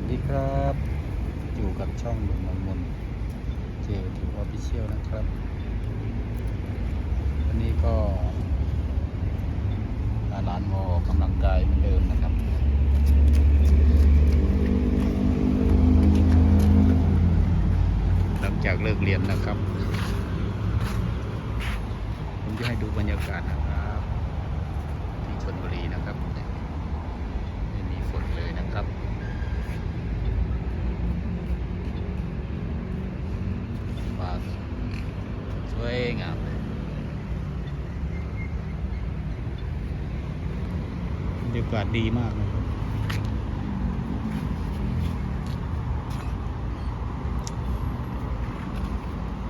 วัสดีครับ อยู่กับช่องหนุ่มมนเจถือออฟฟิเชียลนะครับ วันนี้ก็าหลานมอกกำลังกายเหมือนเดิมนะครับหลังจากเลิกเรียนนะครับ ผมจะให้ดูบรรยากาศนะครับ ที่ชนบุรีนะครับ ไม่มีฝนเลยนะครับ ฟ้าส วยงามเลยบรรยากาศดีมากนะครับ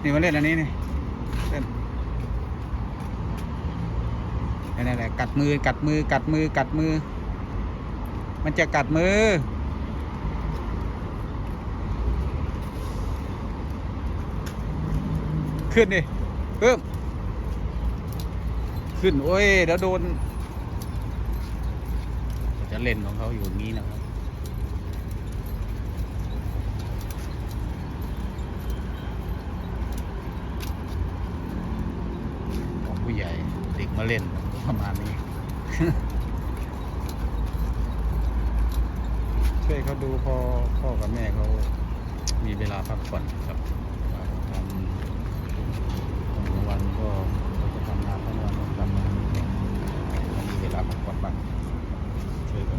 นี่มาเล่นอันนี้นี่เล่นนี่แหละกัดมือกัดมือกัดมือกัดมือ มันจะกัดมือขึ้นดิ เพิ่ม ขึ้น โอ้ยเดี๋ยวโดน จะเล่นของเขาอยู่งนี้นะครับของผู้ใหญ่เด็กมาเล่นประมาณนี้ ช่วยเขาดูพอพ่อกับแม่เขามีเวลาพักผ่อนครับทำกลางวัน ก็จะทำงานทั้งวันกลับมาเนี่ยมีเวลาพักผ่อนบ้างช่วยกัน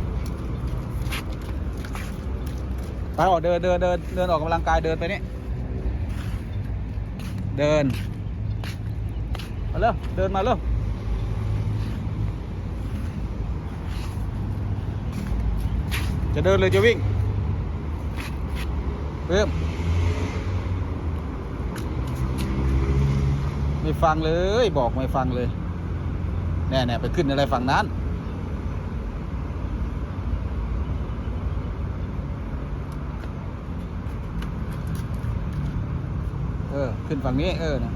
ไปออกเดินเดินเดินเดินออกกำลังกายเดินไปนี่เดินมาเร็วเดินมาเร็วจะเดินเลยจะวิ่งเริ่ม ไม่ฟังเลย บอกไม่ฟังเลยแน่ๆไปขึ้นอะไรฝั่งนั้น เออ ขึ้นฝั่งนี้ เออนะ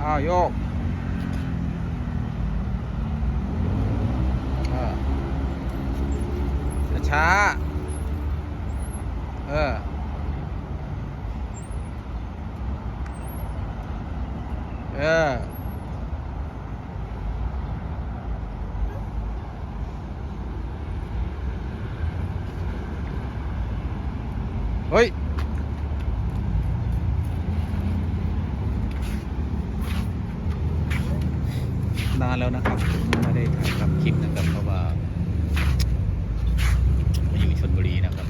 อ้าวโยก ช้าช้าๆเออ เออ เฮ้ย นานแล้วนะครับ ไม่ได้ถ่ายทำคลิปนะครับ เพราะว่ามาอยู่ชนบุรีนะครับ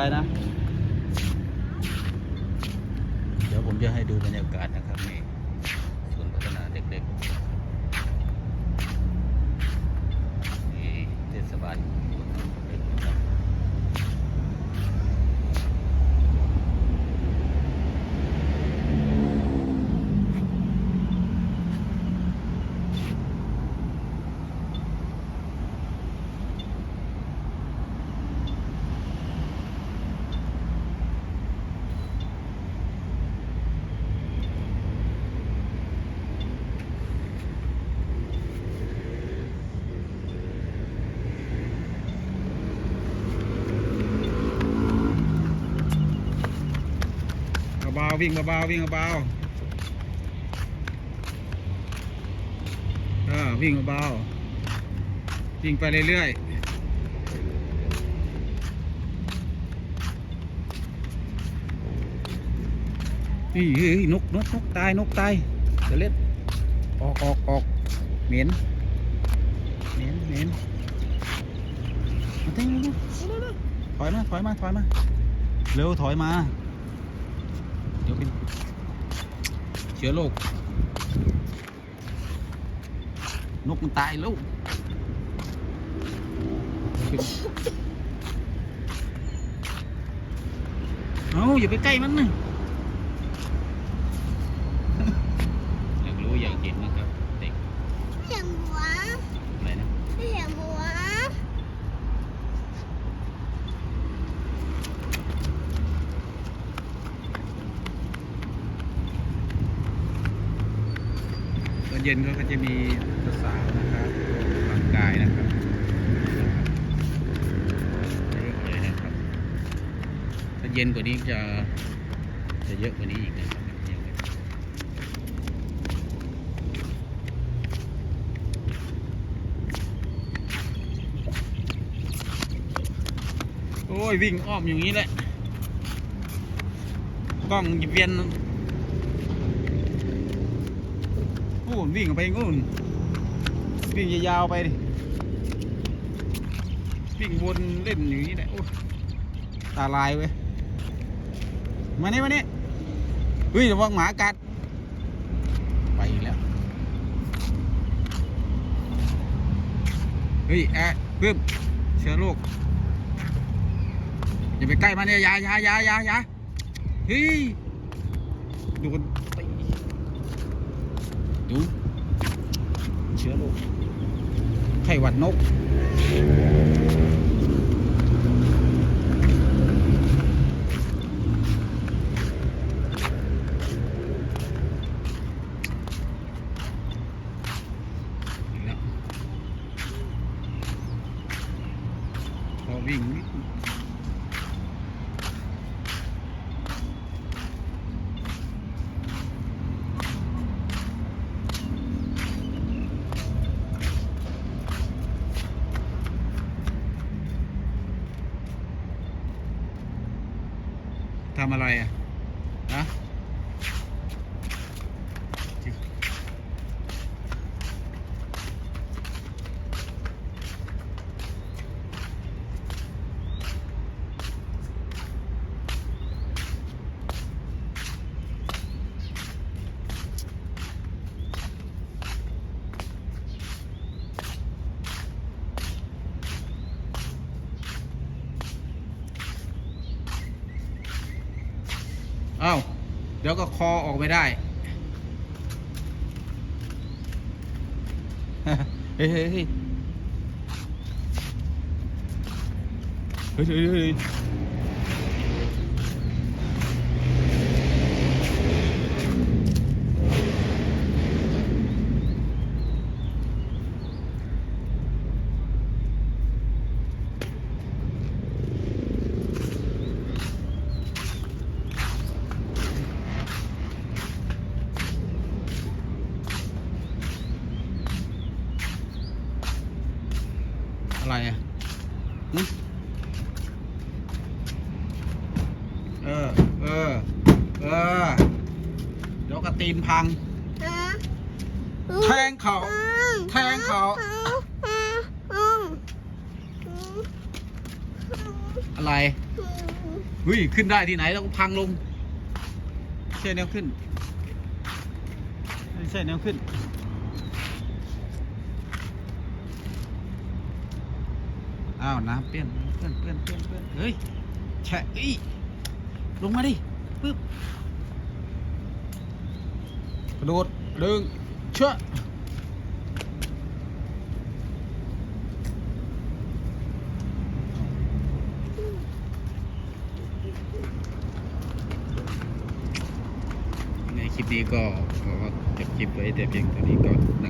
อะไรนะ เดี๋ยวผมจะให้ดูบรรยากาศนะครับนี่ศูนย์พัฒนาเด็กๆนี่เทศบาลเด็กนะครับ เบาวิ่งเบาๆวิ่งเบาๆเออวิ่งเบาๆวิ่งไปเรื่อยๆนี่เฮ้ยนกนกนกตายนกตายเดี๋ยวเล่นออกออกออกเหม็นเหม็นเหม็นมาเต้นถอยมาถอยมาถอยมาเร็วถอยมา เดี๋ยวเป็นเชื้อโรคนกมันตายแล้วเป็นเอาอย่าไปใกล้มันนะอยากรู้อยากเห็นนะครับ เด็ก เสียงหัว อะไรนะ เสียงหัว เเย็นก็จะมีสาวนะครับออกกำลังกายนะครับเยอะเลยนะครับถ้าเย็นกว่านี้จะจะเยอะกว่านี้อีกนะครับโอ้ยวิ่งอ้อมอย่างนี้แหละกล้องเวียน โอ้วิ่งออกไปงูนวิ่งยาวๆไปดิวิ่งวนเล่นอย่างนี้แหละโอ้ตาลายเว้ยมานี่มานี่เฮ้ยระวังหมากัด ไปอีกแล้วเฮ้ยแอะเพิ่มเชื้อโรคอย่าไปใกล้มันเนี่ยยายายายายาเฮ้ยโดนตี เชื้อโรคไข้หวัดนกอีกแล้วพอวิ่ ทำอะไรอะ อ้าเดี๋ยวก็คอออกไปได้ เฮ้ยเฮ้ยเฮ้ยเฮ้ย อะไรอะเออ เออ เออ เดี๋ยวกระตีนพัง แทงเขา แทงเขาอะไรเฮ้ยขึ้นได้ที่ไหนแล้วก็พังลงไม่ใช่แนวขึ้นไม่ใช่แนวขึ้น อ้าวน้ำเปื้อนเปื้อนเปื้อนเปื้อนเปื้อนเฮ้ยแฉะอีลงมาดิปึ๊บกระโดดดึงเชื่อในคลิปนี้ก็ขอจบคลิปไว้แต่เพียงเท่านี้ก่อนนะ